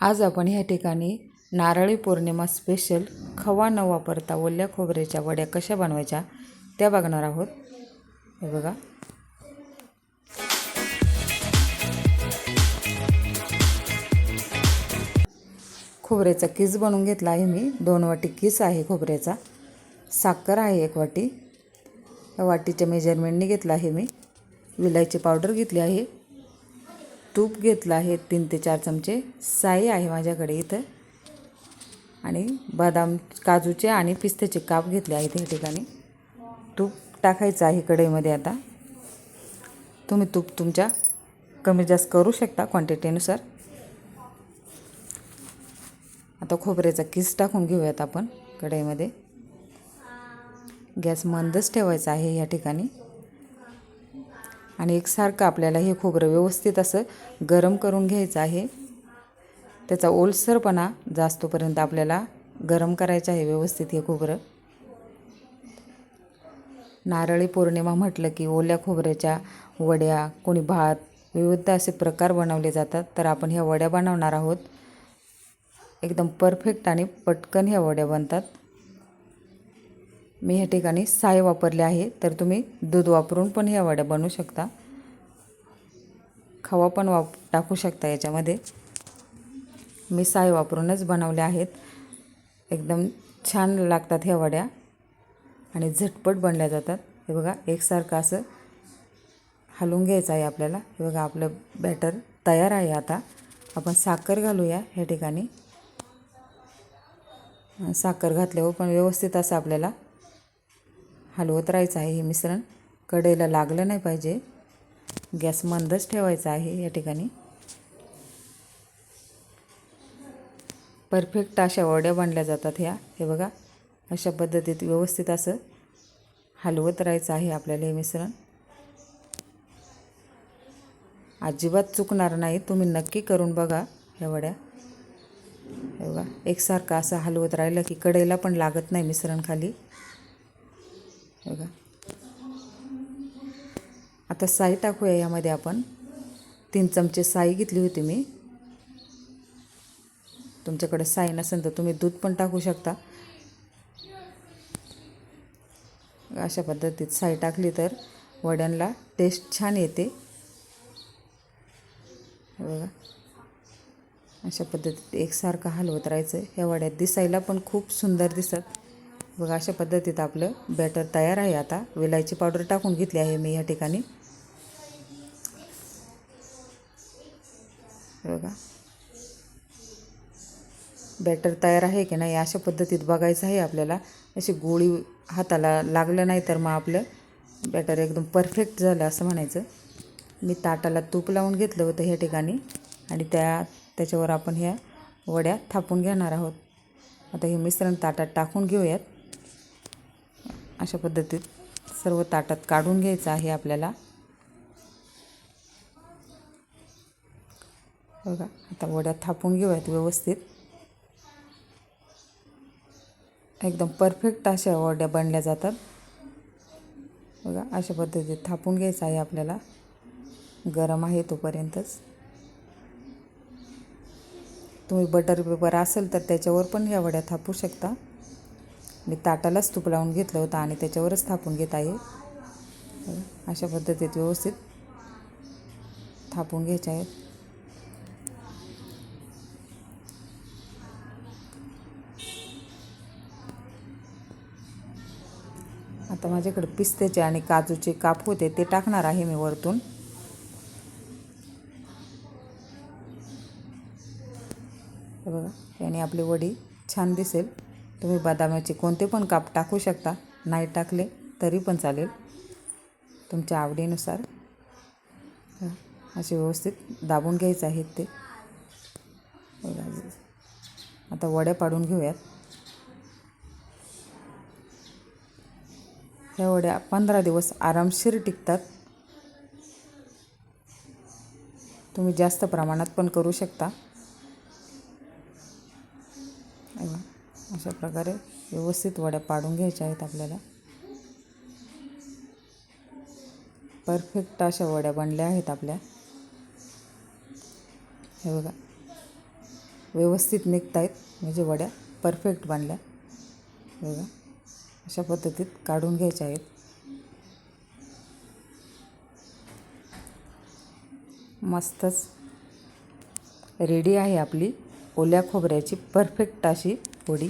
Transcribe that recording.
आज आपण ह्या ठिकाणी नारळी पौर्णिमा स्पेशल खवा न वापरता ओल्या खोबऱ्याच्या वड्या कशा बनवायच्या त्या बघणार आहोत. हे बघा. खोबऱ्याचा किस बनवून घेतला आहे मी. दोन वाटी किस आहे खोबऱ्याचा. साखर आहे एक वाटी. वाटीच्या मेजरमेंटने घेतला आहे मी. विलायची पावडर घेतली आहे. तूप घेतलं आहे तीन ते चार चमचे. साई आहे माझ्याकडे इथं. आणि बदाम काजूचे आणि पिस्त्याचे काप घेतले आहेत या ठिकाणी. तूप टाकायचं आहे कढईमध्ये आता. तुम्ही तूप तुमच्या कमी जास्त करू शकता क्वांटिटीनुसार आता खोबऱ्याचा किस टाकून घेऊयात आपण कढईमध्ये. गॅस मंदच ठेवायचा आहे या ठिकाणी. आणि एकसारखं आपल्याला हे खोबरं व्यवस्थित असं गरम करून घ्यायचं आहे. त्याचा ओलसरपणा जास्तोपर्यंत आपल्याला गरम करायचं आहे व्यवस्थित हे खोबरं. नारळी पौर्णिमा म्हटलं की ओल्या खोबऱ्याच्या वड्या कोणी भात विविध असे प्रकार बनवले जातात. तर आपण ह्या वड्या बनवणार आहोत. एकदम परफेक्ट आणि पटकन ह्या वड्या बनतात. मी ह्या ठिकाणी साय वापरले आहे तर तुम्ही दूध वापरून पण ह्या वड्या बनवू शकता. खवा पण वाप टाकू शकता याच्यामध्ये. मी साय वापरूनच बनवल्या आहेत. एकदम छान लागतात ह्या वड्या. आणि झटपट बनल्या जातात. हे बघा एकसारखं असं हलवून घ्यायचं आहे आपल्याला. हे बघा आपलं बॅटर तयार आहे आता. आपण साखर घालूया ह्या ठिकाणी. साखर घातल्यावर पण व्यवस्थित असं आपल्याला हलवत राहायचं आहे हे मिश्रण. कढईला लागलं नाही पाहिजे. गॅस मंदच ठेवायचा आहे या ठिकाणी. परफेक्ट अशा वड्या बनल्या जातात ह्या. हे बघा अशा पद्धतीत व्यवस्थित असं हलवत राहायचं आहे आपल्याला हे मिश्रण. अजिबात चुकणार नाही तुम्ही नक्की करून बघा ह्या वड्या. हे बघा एकसारखं असं हलवत राहिलं की कढईला पण लागत नाही मिश्रण खाली. बघा. आता साई टाकूया यामध्ये आपण. तीन चमचे साई घेतली होती मी. तुमच्याकडे साई नसेल तर तुम्ही दूध पण टाकू शकता. अशा पद्धतीत साई टाकली तर वड्यांना टेस्ट छान येते. बघा. अशा पद्धतीत एकसारखं हलवत राहायचं. ह्या वड्यात दिसायला पण खूप सुंदर दिसत बघा अशा पद्धतीत आपलं बॅटर तयार आहे आता. वेलायची पावडर टाकून घेतली आहे मी या ठिकाणी. बघा. बॅटर तयार आहे की नाही अशा पद्धतीत बघायचं आहे आपल्याला. अशी गोळी हाताला लागलं नाही तर मग आपलं बॅटर एकदम परफेक्ट झालं असं म्हणायचं. मी ताटाला तूप लावून घेतलं होतं ह्या ठिकाणी. आणि त्या त्याच्यावर आपण ह्या वड्या थापून घेणार आहोत. आता हे मिश्रण ताटात टाकून घेऊयात. अशा पद्धतीत सर्व ताटात काढून घ्यायचं आहे आपल्याला. बघा आता वड्या थापून घेऊयात व्यवस्थित. एकदम परफेक्ट अशा वड्या बनल्या जातात. बघा अशा पद्धतीत थापून घ्यायचं आहे आपल्याला. गरम आहे तोपर्यंतच. तुम्ही बटर पेपर असेल तर त्याच्यावर पण ह्या वड्या थापू शकता. मी ताटालाच तूप लावून घेतलं होतं आणि त्याच्यावरच थापून घेत आहे. अशा पद्धतीत व्यवस्थित थापून घ्यायचे आहेत. आता माझ्याकडे पिस्त्याचे आणि काजूचे काप होते ते टाकणार आहे मी वरतून. बघा याने आपली वडी छान दिसेल. तुम्ही बदामाचे कोणते पण काप टाकू शकता. नाही टाकले तरी पण चालेल. तुमच्या आवडीनुसार असे व्यवस्थित दाबून घ्यायचे आहेत ते. आता वड्या पाडून घेऊयात. ह्या वड्या पंधरा दिवस आरामशीर टिकतात. तुम्ही जास्त प्रमाणात पण करू शकता. अशा प्रकारे व्यवस्थित वड्या पाडून घ्यायच्या आहेत आपल्याला. परफेक्ट अशा वड्या बनल्या आहेत आपल्या. हे बघा. व्यवस्थित निघत आहेत म्हणजे वड्या परफेक्ट बनल्या. बघा. अशा पद्धतीत काढून घ्यायच्या आहेत. मस्तच. रेडी आहे आपली ओल्या खोबऱ्याची परफेक्ट अशी वडी.